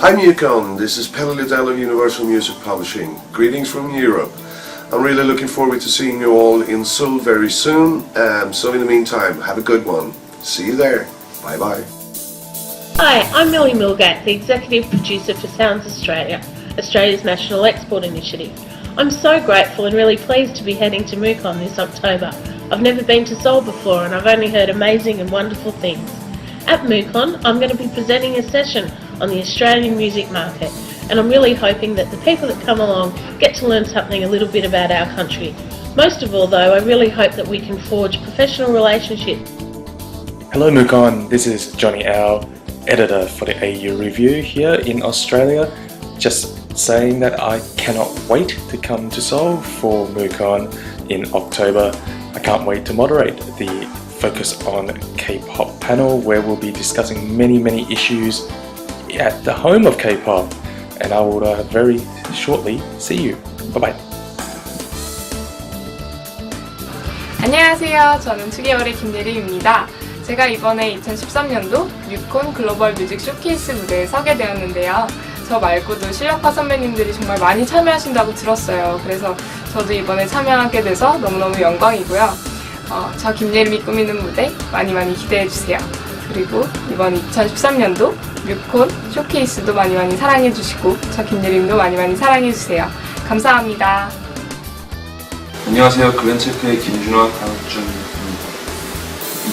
Hi Newcon, this is Pelle Liddell of Universal Music Publishing. Greetings from Europe. I'm really looking forward to seeing you all in Seoul very soon. Um, so in the meantime, have a good one. See you there. Bye bye. Hi, I'm Millie Milgate, the Executive Producer for Sounds Australia, Australia's National Export Initiative. I'm so grateful and really pleased to be heading to MUCON this October. I've never been to Seoul before and I've only heard amazing and wonderful things. At MUCON, I'm going to be presenting a session on the Australian music market and I'm really hoping that the people that come along get to learn something a little bit about our country. Most of all though, I really hope that we can forge professional relationships Hello Mukon, this is Johnny Au, editor for the AU Review here in Australia. Just saying that I cannot wait to come to Seoul for Mukon in October. I can't wait to moderate the Focus on K-pop panel where we'll be discussing many many issues at the home of K-pop and I will uh, very shortly see you. Bye bye. 안녕하세요. 저는 2개월의 김예림입니다. 제가 이번에 2013년도 유콘 글로벌 뮤직 쇼케이스 무대에 서게 되었는데요. 저 말고도 실력파 선배님들이 정말 많이 참여하신다고 들었어요. 그래서 저도 이번에 참여하게 돼서 너무너무 영광이고요. 어, 저 김예림이 꾸미는 무대 많이 많이 기대해주세요. 그리고 이번 2013년도 유콘 쇼케이스도 많이 많이 사랑해주시고 저 김예림도 많이 많이 사랑해주세요. 감사합니다. 안녕하세요. 그랜체크의 김준환, 강준입니다.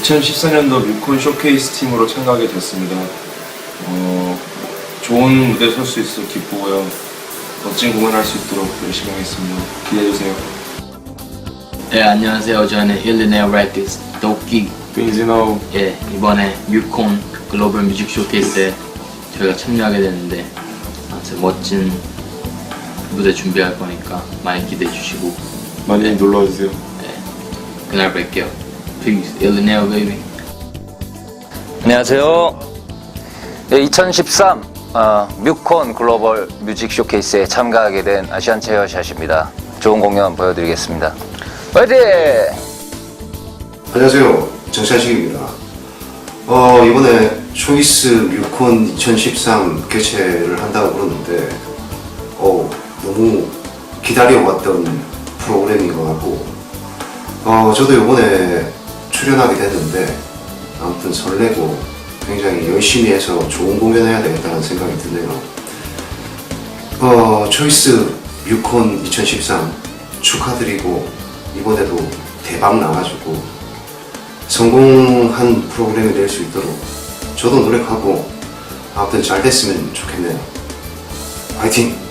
2014년도 뮤콘 쇼케이스 팀으로 참가하게 됐습니다. 어, 좋은 무대에 설수 있어 기쁘고요. 멋진 공연할 수 있도록 열심히 하겠습니다. 기대해주세요. 네 안녕하세요 저는 일리네어 레디스 도끼 빈지노 예 이번에 유콘 글로벌 뮤직 쇼케이스에 저희가 참여하게 됐는데 아주 멋진 무대 준비할 거니까 많이 기대해 주시고 많이 놀러와주세요. 네 그날 뵐게요 Peace 일리네어 베이비 안녕하세요. 2013 어, 뮤콘 글로벌 뮤직 쇼케이스에 참가하게 된 아시안 체어샷입니다. 좋은 공연 보여드리겠습니다. 화이팅! 안녕하세요. 정찬식입니다. 어, 이번에 초이스 유콘 2013 개최를 한다고 그러는데, 어, 너무 기다려왔던 프로그램인 것 같고, 어, 저도 이번에 출연하게 됐는데, 아무튼 설레고 굉장히 열심히 해서 좋은 공연해야 되겠다는 생각이 드네요. 어, 초이스 유콘 2013 축하드리고, 이번에도 대박 나가지고, 성공한 프로그램이 될 수 있도록 저도 노력하고 아무튼 잘 됐으면 좋겠네요. 화이팅!